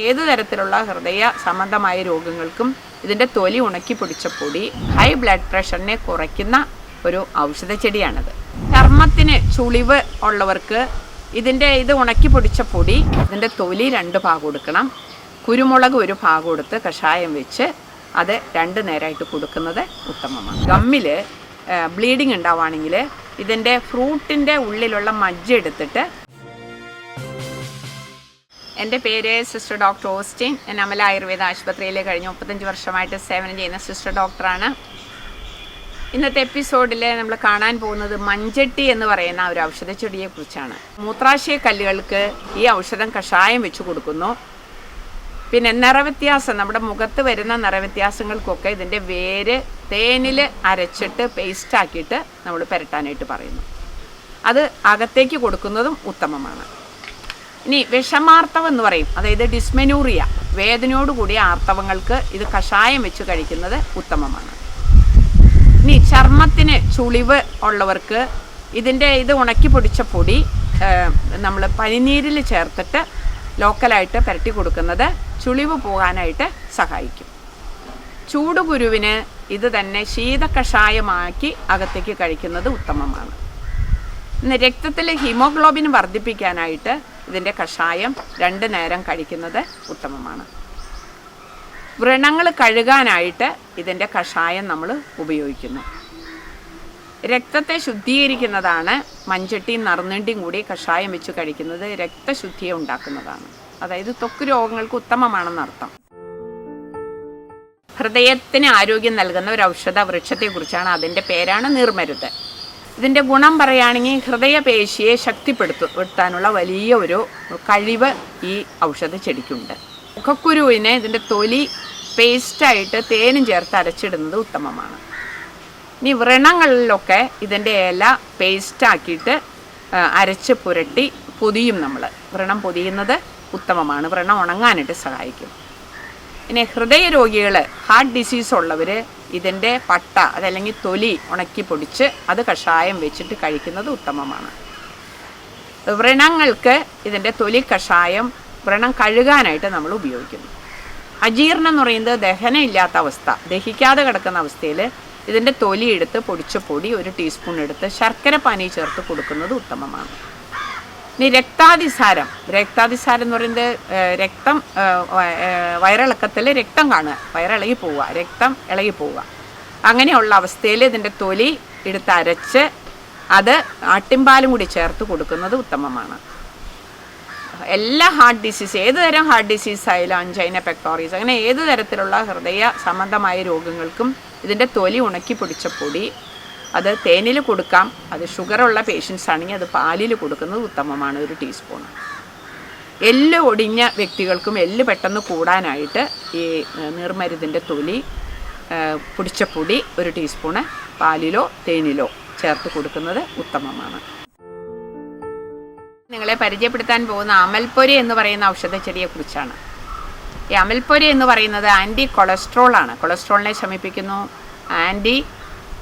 ഏതു തരത്തിലുള്ള ഹൃദയ സംബന്ധമായ രോഗങ്ങൾക്കും ഇതിന്റെ തൊലി ഉണക്കി പൊടിച്ച പൊടി ഹൈ ബ്ലഡ് പ്രഷറിനെ കുറയ്ക്കുന്ന ഒരു ഔഷധ ചെടിയാണിത്. ചർമ്മത്തിന് ചുളിവ് ഉള്ളവർക്ക് ഇതിന്റെ ഇത് ഉണക്കി പൊടിച്ച പൊടി ഇതിന്റെ തൊലി രണ്ട് ഭാഗം കൊടുക്കണം. കുരുമുളക് ഒരു ഭാഗം കൊടുത്ത് കഷായം വെച്ച് അത് രണ്ട് നേരമായിട്ട് കൊടുക്കുന്നത് ഉത്തമമാണ്. ഗമ്മിൽ ബ്ലീഡിങ് ഉണ്ടാവുകയാണെങ്കിൽ ഇതിന്റെ ഫ്രൂട്ടിന്റെ ഉള്ളിലുള്ള മജ്ജ എടുത്തിട്ട് എന്റെ പേര് സിസ്റ്റർ ഡോക്ടർ ഓസ്റ്റിൻ. ഞാൻ അമല ആയുർവേദ ആശുപത്രിയിൽ കഴിഞ്ഞ മുപ്പത്തഞ്ച് വർഷമായിട്ട് സേവനം ചെയ്യുന്ന സിസ്റ്റർ ഡോക്ടറാണ്. ഇന്നത്തെ എപ്പിസോഡിൽ നമ്മൾ കാണാൻ പോകുന്നത് മഞ്ചട്ടി എന്ന് പറയുന്ന ഒരു ഔഷധ ചെടിയെക്കുറിച്ചാണ് മൂത്രാശയ കല്ലുകൾക്ക് ഈ ഔഷധം കഷായം വെച്ച് കൊടുക്കുന്നു. പിന്നെ നിറവ്യത്യാസം നമ്മുടെ മുഖത്ത് വരുന്ന നിറവ്യത്യാസങ്ങൾക്കൊക്കെ ഇതിന്റെ വേര് തേനിൽ അരച്ചിട്ട് പേസ്റ്റാക്കിയിട്ട് നമ്മൾ പുരട്ടാനായിട്ട് പറയുന്നു. അത് അകത്തേക്ക് കൊടുക്കുന്നതും ഉത്തമമാണ്. ഇനി വിഷമാർത്തവം എന്ന് പറയും. അതായത് ഡിസ്മെനൂറിയ വേദനയോട് കൂടിയ ആർത്തവങ്ങൾക്ക് ഇത് കഷായം വെച്ച് കഴിക്കുന്നത് ഉത്തമമാണ്. ഇനി ചർമ്മത്തിന് ചുളിവ് ഉള്ളവർക്ക് ഇതിന്റെ ഇത് ഉണക്കി പൊടിച്ച പൊടി നമ്മൾ പനിനീരിൽ ചേർത്തിട്ട് ലോക്കലായിട്ട് പുരട്ടി കൊടുക്കുന്നത് ചുളിവ് പോകാനായിട്ട് സഹായിക്കും. ചൂടുകുരുവിന് ഇത് തന്നെ ശീതകഷായമാക്കി അകത്തേക്ക് കഴിക്കുന്നത് ഉത്തമമാണ്. ഇന്ന് രക്തത്തിൽ ഹീമോഗ്ലോബിൻ വർദ്ധിപ്പിക്കാനായിട്ട് ഇതിന്റെ കഷായം രണ്ട് നേരം കഴിക്കുന്നത് ഉത്തമമാണ്. വ്രണങ്ങൾ കഴുകാനായിട്ട് ഇതിന്റെ കഷായം നമ്മൾ ഉപയോഗിക്കുന്നു. രക്തത്തെ ശുദ്ധീകരിക്കുന്നതാണ് മഞ്ചട്ടിയും നറുനണ്ടിയും കൂടി കഷായം വെച്ച് കഴിക്കുന്നത് രക്തശുദ്ധിയെ ഉണ്ടാക്കുന്നതാണ്. അതായത് തൊക്ക് രോഗങ്ങൾക്ക് ഉത്തമമാണെന്നർത്ഥം ഹൃദയത്തിന് ആരോഗ്യം നൽകുന്ന ഒരു ഔഷധ വൃക്ഷത്തെക്കുറിച്ചാണ് അതിന്റെ പേരാണ് നീർമരുത്. ഇതിന്റെ ഗുണം പറയുകയാണെങ്കിൽ ഹൃദയപേശിയെ ശക്തിപ്പെടുത്തുത്താനുള്ള വലിയ ഒരു കഴിവ് ഈ ഔഷധ ചെടിക്കുണ്ട്. മുഖക്കുരുവിന് ഇതിന്റെ തൊലി പേസ്റ്റായിട്ട് തേനും ചേർത്ത് അരച്ചിടുന്നത് ഉത്തമമാണ്. ഇനി വ്രണങ്ങളിലൊക്കെ ഇതിന്റെ ഇല പേസ്റ്റാക്കിയിട്ട് അരച്ച് പുരട്ടി പൊതിയും നമ്മൾ വ്രണം പൊതിയുന്നത് ഉത്തമമാണ്. വ്രണം ഉണങ്ങാനായിട്ട് സഹായിക്കും. പിന്നെ ഹൃദയ രോഗികൾ ഹാർട്ട് ഡിസീസ് ഉള്ളവർ ഇതിന്റെ പട്ട അതല്ലെങ്കിൽ തൊലി ഉണക്കി പൊടിച്ച് അത് കഷായം വെച്ചിട്ട് കഴിക്കുന്നത് ഉത്തമമാണ്. വ്രണങ്ങൾക്ക് ഇതിന്റെ തൊലി കഷായം വ്രണം കഴുകാനായിട്ട് നമ്മൾ ഉപയോഗിക്കുന്നു. അജീർണം എന്ന് പറയുന്നത് ദഹനം ഇല്ലാത്ത അവസ്ഥ ദഹിക്കാതെ കിടക്കുന്ന അവസ്ഥയിൽ ഇതിന്റെ തൊലി എടുത്ത് പൊടിച്ച പൊടി ഒരു ടീസ്പൂൺ എടുത്ത് ശർക്കര പാനി ചേർത്ത് കൊടുക്കുന്നത് ഉത്തമമാണ്. ഇനി രക്താതിസാരം. രക്താതിസാരം എന്ന് പറയുന്നത് രക്തം വയറിളക്കത്തിൽ രക്തം കാണുക. വയറിളകി പോവുക. രക്തം ഇളകി പോവുക. അങ്ങനെയുള്ള അവസ്ഥയിൽ ഇതിന്റെ തൊലി എടുത്ത് അരച്ച് അത് ആട്ടിൻപാലും കൂടി ചേർത്ത് കൊടുക്കുന്നത് ഉത്തമമാണ്. എല്ലാ ഹാർട്ട് ഡിസീസ് ഏത് തരം ഹാർട്ട് ഡിസീസ് ആയാലും അഞ്ചൈന പെക്ടോറീസ് അങ്ങനെ ഏത് തരത്തിലുള്ള ഹൃദയ സംബന്ധമായ രോഗങ്ങൾക്കും ഇതിന്റെ തൊലി ഉണക്കി പൊടിച്ച പൊടി അത് തേനിൽ കൊടുക്കാം. അത് ഷുഗറുള്ള പേഷ്യൻസ് ആണെങ്കിൽ അത് പാലിൽ കൊടുക്കുന്നത് ഉത്തമമാണ് ഒരു ടീസ്പൂൺ എല്ല് ഒടിഞ്ഞ വ്യക്തികൾക്കും എല്ല് പെട്ടെന്ന് കൂടാനായിട്ട് ഈ നീർമരുതിന്റെ തൊലി പുടിച്ച പൊടി ഒരു ടീസ്പൂണ് പാലിലോ തേനിലോ ചേർത്ത് കൊടുക്കുന്നത് ഉത്തമമാണ്. നിങ്ങളെ പരിചയപ്പെടുത്താൻ പോകുന്ന അമൽപ്പൊരി എന്ന് പറയുന്ന ഔഷധ ചെടിയെക്കുറിച്ചാണ് ഈ അമൽപ്പൊരി എന്ന് പറയുന്നത് ആന്റി കൊളസ്ട്രോൾ ആണ് കൊളസ്ട്രോളിനെ ശമിപ്പിക്കുന്നു. ആന്റി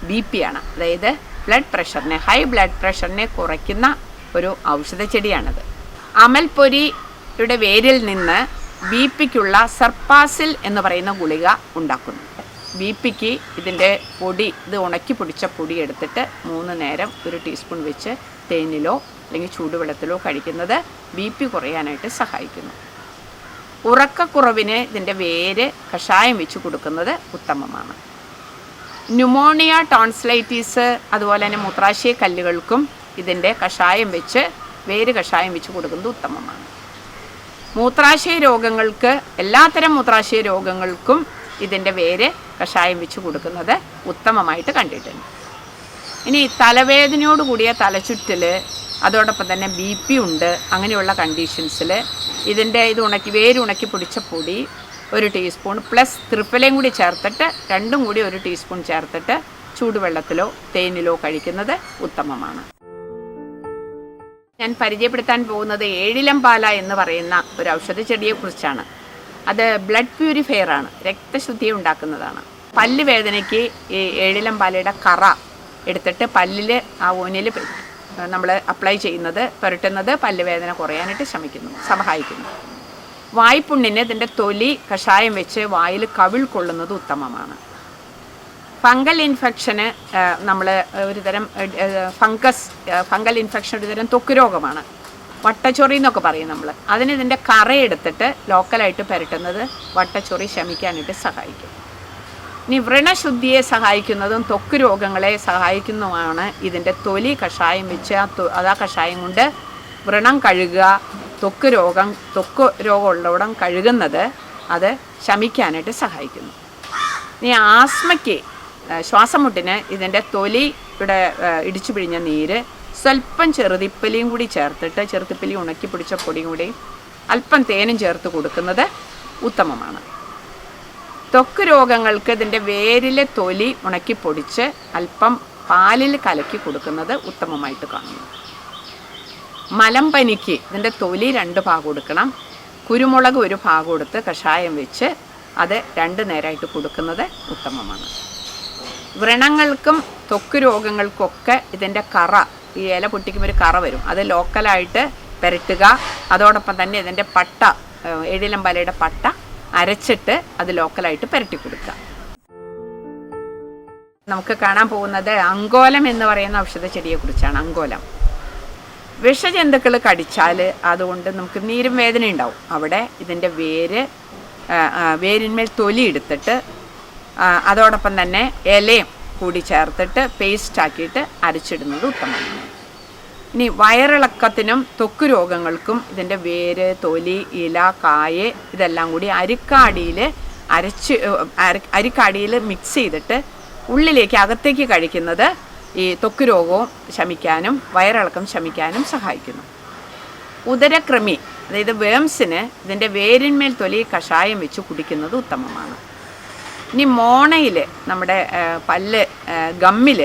ബി പി ആണ്. അതായത് ബ്ലഡ് പ്രഷറിനെ ഹൈ ബ്ലഡ് പ്രഷറിനെ കുറയ്ക്കുന്ന ഒരു ഔഷധ ചെടിയാണത്. അമൽപൊരിയുടെ വേരിൽ നിന്ന് ബി പിക്കുള്ള സർപ്പാസിൽ എന്ന് പറയുന്ന ഗുളിക ഉണ്ടാക്കുന്നു. ബി പിക്ക് ഇതിന്റെ പൊടി ഇത് ഉണക്കി പൊടിച്ച പൊടി എടുത്തിട്ട് മൂന്ന് നേരം ഒരു ടീസ്പൂൺ വെച്ച് തേനിലോ അല്ലെങ്കിൽ ചൂടുവെള്ളത്തിലോ കഴിക്കുന്നത് ബി പി കുറയാനായിട്ട് സഹായിക്കുന്നു. ഉറക്കക്കുറവിന് ഇതിന്റെ വേര് കഷായം വെച്ച് കൊടുക്കുന്നത് ഉത്തമമാണ്. ന്യൂമോണിയ ടോൺസ്ലൈറ്റീസ് അതുപോലെ തന്നെ മൂത്രാശയ കല്ലുകൾക്കും ഇതിന്റെ കഷായം വെച്ച് വേര് കഷായം വെച്ച് കൊടുക്കുന്നത് ഉത്തമമാണ്. മൂത്രാശയ രോഗങ്ങൾക്ക് എല്ലാത്തരം മൂത്രാശയ രോഗങ്ങൾക്കും ഇതിന്റെ വേര് കഷായം വെച്ച് കൊടുക്കുന്നത് ഉത്തമമായിട്ട് കണ്ടിട്ടുണ്ട്. ഇനി തലവേദനയോട് കൂടിയ തലചുറ്റൽ അതോടൊപ്പം തന്നെ ബി പി ഉണ്ട് അങ്ങനെയുള്ള കണ്ടീഷൻസിൽ ഇതിന്റെ ഇത് ഉണക്കി വേര് ഉണക്കി പൊടിച്ച പൊടി ഒരു ടീസ്പൂൺ പ്ലസ് ത്രിപ്പലയും കൂടി ചേർത്തിട്ട് രണ്ടും കൂടി ഒരു ടീസ്പൂൺ ചേർത്തിട്ട് ചൂടുവെള്ളത്തിലോ തേനിലോ കഴിക്കുന്നത് ഉത്തമമാണ്. ഞാൻ പരിചയപ്പെടുത്താൻ പോകുന്നത് ഏഴിലം പാല എന്ന് പറയുന്ന ഒരു ഔഷധ ചെടിയെ കുറിച്ചാണ്. അത് ബ്ലഡ് പ്യൂരിഫയർ ആണ്. രക്തശുദ്ധി ഉണ്ടാക്കുന്നതാണ്. പല്ല് വേദനയ്ക്ക് ഈ ഏഴിലം പാലയുടെ കറ എടുത്തിട്ട് പല്ലിൽ ആ ഊനിൽ നമ്മൾ അപ്ലൈ ചെയ്യുന്നത് പുരട്ടുന്നത് പല്ലുവേദന കുറയാനായിട്ട് ശ്രമിക്കുന്നു സഹായിക്കുന്നു. വായ്പുണ്ണിന് ഇതിന്റെ തൊലി കഷായം വെച്ച് വായിൽ കവിൾ കൊള്ളുന്നത് ഉത്തമമാണ്. ഫംഗൽ ഇൻഫെക്ഷന് നമ്മൾ ഒരുതരം ഫംഗസ് ഫംഗൽ ഇൻഫെക്ഷൻ ഒരുതരം തരം ത്വക്ക് രോഗമാണ്. വട്ടച്ചൊറി എന്നൊക്കെ പറയും നമ്മൾ അതിന് ഇതിന്റെ കറയെടുത്തിട്ട് ലോക്കലായിട്ട് പുരട്ടുന്നത് വട്ടച്ചൊറി ശമിക്കാനായിട്ട് സഹായിക്കും. ഇനി വ്രണശുദ്ധിയെ സഹായിക്കുന്നതും ത്വക്ക് രോഗങ്ങളെ സഹായിക്കുന്നതുമാണ് ഇതിന്റെ തൊലി കഷായം വെച്ച് ആ ആ കഷായം കൊണ്ട് വ്രണം കഴുകുക ത്വക്ക് രോഗം ത്വക്ക് രോഗമുള്ളവിടം കഴുകുന്നത് അത് ശമിക്കാനായിട്ട് സഹായിക്കുന്നു. ഇനി ആസ്മയ്ക്ക് ശ്വാസമുട്ടിന് ശ്വാസം മുട്ടിന് ഇതിന്റെ തൊലിയുടെ ഇടിച്ചു പിഴിഞ്ഞ നീര് സ്വല്പം ചെറുതിപ്പലിയും കൂടി ചേർത്തിട്ട് ചെറുതിപ്പലി ഉണക്കി പിടിച്ച പൊടിയും കൂടി അല്പം തേനും ചേർത്ത് കൊടുക്കുന്നത് ഉത്തമമാണ്. ത്വക്ക് രോഗങ്ങൾക്ക് ഇതിന്റെ വേരിലെ തൊലി ഉണക്കി പൊടിച്ച് അല്പം പാലിൽ കലക്കി കൊടുക്കുന്നത് ഉത്തമമായിട്ട് കാണുന്നു. മലമ്പനിക്ക് ഇതിന്റെ തൊലി രണ്ട് ഭാഗം കൊടുക്കണം കുരുമുളക് ഒരു ഭാഗം എടുത്ത് കഷായം വെച്ച് അത് രണ്ട് നേരമായിട്ട് കൊടുക്കുന്നത് ഉത്തമമാണ്. വ്രണങ്ങൾക്കും ത്വക്ക് രോഗങ്ങൾക്കൊക്കെ ഇതിന്റെ കറ ഈ ഇല പൊട്ടിക്കുമ്പോൾ ഒരു കറ വരും. അത് ലോക്കലായിട്ട് പുരട്ടുക അതോടൊപ്പം തന്നെ ഇതിന്റെ പട്ട എഴിലമ്പലയുടെ പട്ട അരച്ചിട്ട് അത് ലോക്കലായിട്ട് പുരട്ടി കൊടുക്കുക. നമുക്ക് കാണാൻ പോകുന്നത് അങ്കോലം എന്ന് പറയുന്ന ഔഷധ ചെടിയെക്കുറിച്ചാണ് അങ്കോലം. വിഷജന്തുക്കൾ കടിച്ചാൽ അതുകൊണ്ട് നമുക്ക് നീരും വേദന ഉണ്ടാവും. അവിടെ ഇതിന്റെ വേര് വേരിന്മേൽ തൊലി എടുത്തിട്ട് അതോടൊപ്പം തന്നെ ഇലയും കൂടി ചേർത്തിട്ട് പേസ്റ്റ് ആക്കിയിട്ട് അരച്ചിടുന്നത് ഉത്തമമാണ്. ഇനി വയറിളക്കത്തിനും ത്വക്ക് രോഗങ്ങൾക്കും ഇതിന്റെ വേര് തൊലി ഇല കായ് ഇതെല്ലാം കൂടി അരിക്കാടിയിൽ അരച്ച് അരിക്കാടിയിൽ മിക്സ് ചെയ്തിട്ട് ഉള്ളിലേക്ക് അകത്തേക്ക് കഴിക്കുന്നത് ഈ ത്വക്ക് രോഗവും ശമിക്കാനും വയറിളക്കം ശമിക്കാനും സഹായിക്കുന്നു. ഉദരക്രമി അതായത് വേംസിന് ഇതിന്റെ വേരിന്മേൽ തൊലി കഷായം വെച്ച് കുടിക്കുന്നത് ഉത്തമമാണ്. ഇനി മോണയിൽ നമ്മുടെ പല്ല് ഗമ്മിൽ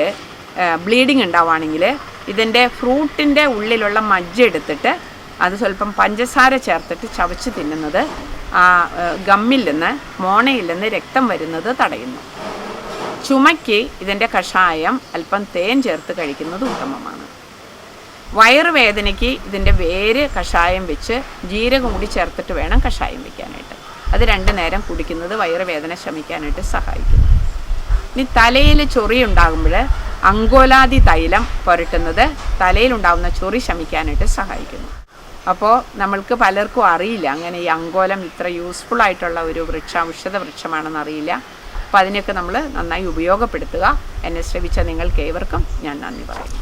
ബ്ലീഡിങ് ഉണ്ടാവുകയാണെങ്കിൽ ഇതിന്റെ ഫ്രൂട്ടിന്റെ ഉള്ളിലുള്ള മജ്ജ എടുത്തിട്ട് അത് സ്വല്പം പഞ്ചസാര ചേർത്തിട്ട് ചവച്ച് തിന്നുന്നത് ആ ഗമ്മിൽ നിന്ന് മോണയിൽ നിന്ന് രക്തം വരുന്നത് തടയുന്നു. ചുമയ്ക്ക് ഇതിന്റെ കഷായം അല്പം തേൻ ചേർത്ത് കഴിക്കുന്നത് ഉത്തമമാണ്. വയറുവേദനയ്ക്ക് ഇതിന്റെ വേര് കഷായം വെച്ച് ജീരകം കൂടി ചേർത്തിട്ട് വേണം കഷായം വെക്കാനായിട്ട്. അത് രണ്ട് നേരം കുടിക്കുന്നത് വയറുവേദന ശമിക്കാനായിട്ട് സഹായിക്കുന്നു. ഇനി തലയിൽ ചൊറി ഉണ്ടാകുമ്പോൾ അങ്കോലാതി തൈലം പുരട്ടുന്നത് തലയിലുണ്ടാകുന്ന ചൊറി ശമിക്കാനായിട്ട് സഹായിക്കുന്നു. അപ്പോൾ നമ്മൾക്ക് പലർക്കും അറിയില്ല. അങ്ങനെ ഈ അങ്കോലം ഇത്ര യൂസ്ഫുൾ ആയിട്ടുള്ള ഒരു വൃക്ഷ ഔഷധ വൃക്ഷമാണെന്ന് അറിയില്ല. അപ്പോൾ അതിനെയൊക്കെ നമ്മൾ നന്നായി ഉപയോഗപ്പെടുത്തുക. എന്നെ ശ്രമിച്ച നിങ്ങൾക്ക് ഏവർക്കും ഞാൻ നന്ദി പറയുന്നു.